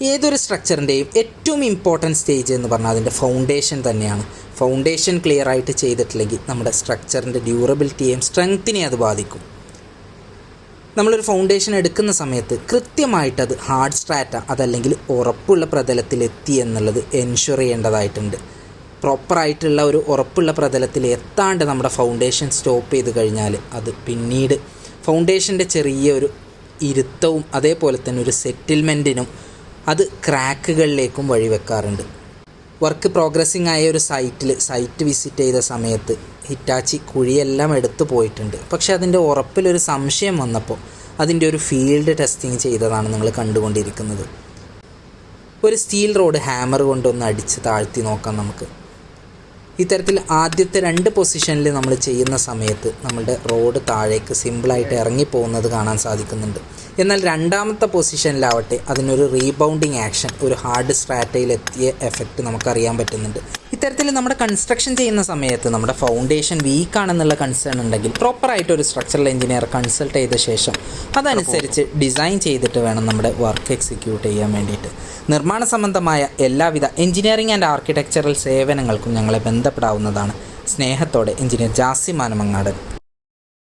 ഏതൊരു സ്ട്രക്ചറിന്റെയും ഏറ്റവും important stage എന്ന് പറഞ്ഞാൽ അതിന്റെ ഫൗണ്ടേഷൻ തന്നെയാണ്. ഫൗണ്ടേഷൻ ക്ലിയർ ആയിട്ട് ചെയ്തിട്ടില്ലെങ്കിൽ നമ്മുടെ സ്ട്രക്ചറിന്റെ ഡ്യൂറബിലിറ്റിയെയും സ്ട്രെങ്ത്തിനെയും അത് ബാധിക്കും. നമ്മളൊരു ഫൗണ്ടേഷൻ എടുക്കുന്ന സമയത്ത് കൃത്യമായിട്ട് അത് ഹാർഡ് സ്ട്രാറ്റ അതല്ലെങ്കിൽ ഉറപ്പുള്ള പ്രതലത്തിലെത്തി എന്നുള്ളത് എൻഷുർ ചെയ്യേണ്ടതായിട്ടുണ്ട്. പ്രോപ്പറായിട്ടുള്ള ഒരു ഉറപ്പുള്ള പ്രതലത്തിൽ എത്താണ്ട് നമ്മുടെ ഫൗണ്ടേഷൻ സ്റ്റോപ്പ് ചെയ്ത് കഴിഞ്ഞാൽ അത് പിന്നീട് ഫൗണ്ടേഷന്റെ ചെറിയൊരു ഇരുത്തവും അതേപോലെ തന്നെ ഒരു സെറ്റിൽമെന്റിനും അത് ക്രാക്കുകളിലേക്കും വഴിവെക്കാറുണ്ട്. വർക്ക് പ്രോഗ്രസ്സിംഗ് ആയ ഒരു സൈറ്റിൽ സൈറ്റ് വിസിറ്റ് ചെയ്ത സമയത്ത് ഹിറ്റാച്ചി കുഴിയെല്ലാം എടുത്തു പോയിട്ടുണ്ട്. പക്ഷേ അതിന്റെ ഉറപ്പിലൊരു സംശയം വന്നപ്പോൾ അതിന്റെ ഒരു ഫീൽഡ് ടെസ്റ്റിംഗ് ചെയ്തതാണ് നിങ്ങൾ കണ്ടുകൊണ്ടിരിക്കുന്നത്. ഒരു സ്റ്റീൽ റോഡ് ഹാമർ കൊണ്ടൊന്ന് അടിച്ച് താഴ്ത്തി നോക്കാം നമുക്ക്. ഇത്തരത്തിൽ ആദ്യത്തെ രണ്ട് പൊസിഷനിൽ നമ്മൾ ചെയ്യുന്ന സമയത്ത് നമ്മളുടെ റോഡ് താഴേക്ക് സിമ്പിളായിട്ട് ഇറങ്ങിപ്പോകുന്നത് കാണാൻ സാധിക്കുന്നുണ്ട്. എന്നാൽ രണ്ടാമത്തെ പൊസിഷനിലാവട്ടെ അതിനൊരു റീബൗണ്ടിങ് ആക്ഷൻ ഒരു ഹാർഡ് സ്ട്രാറ്റയിലെത്തിയ എഫക്റ്റ് നമുക്കറിയാൻ പറ്റുന്നുണ്ട്. ഇത്തരത്തിൽ നമ്മുടെ കൺസ്ട്രക്ഷൻ ചെയ്യുന്ന സമയത്ത് നമ്മുടെ ഫൗണ്ടേഷൻ വീക്കാണെന്നുള്ള കൺസേൺ ഉണ്ടെങ്കിൽ പ്രോപ്പറായിട്ട് ഒരു സ്ട്രക്ചറൽ എഞ്ചിനീയർ കൺസൾട്ട് ചെയ്ത ശേഷം അതനുസരിച്ച് ഡിസൈൻ ചെയ്തിട്ട് വേണം നമ്മുടെ വർക്ക് എക്സിക്യൂട്ട് ചെയ്യാൻ വേണ്ടിയിട്ട്. നിർമ്മാണ സംബന്ധമായ എല്ലാവിധ എഞ്ചിനീയറിംഗ് ആൻഡ് ആർക്കിടെക്ചറൽ സേവനങ്ങൾക്കും ഞങ്ങളെ ബന്ധപ്പെടാവുന്നതാണ്. സ്നേഹത്തോടെ എഞ്ചിനീയർ ജാസി മാനമങ്ങാടൻ.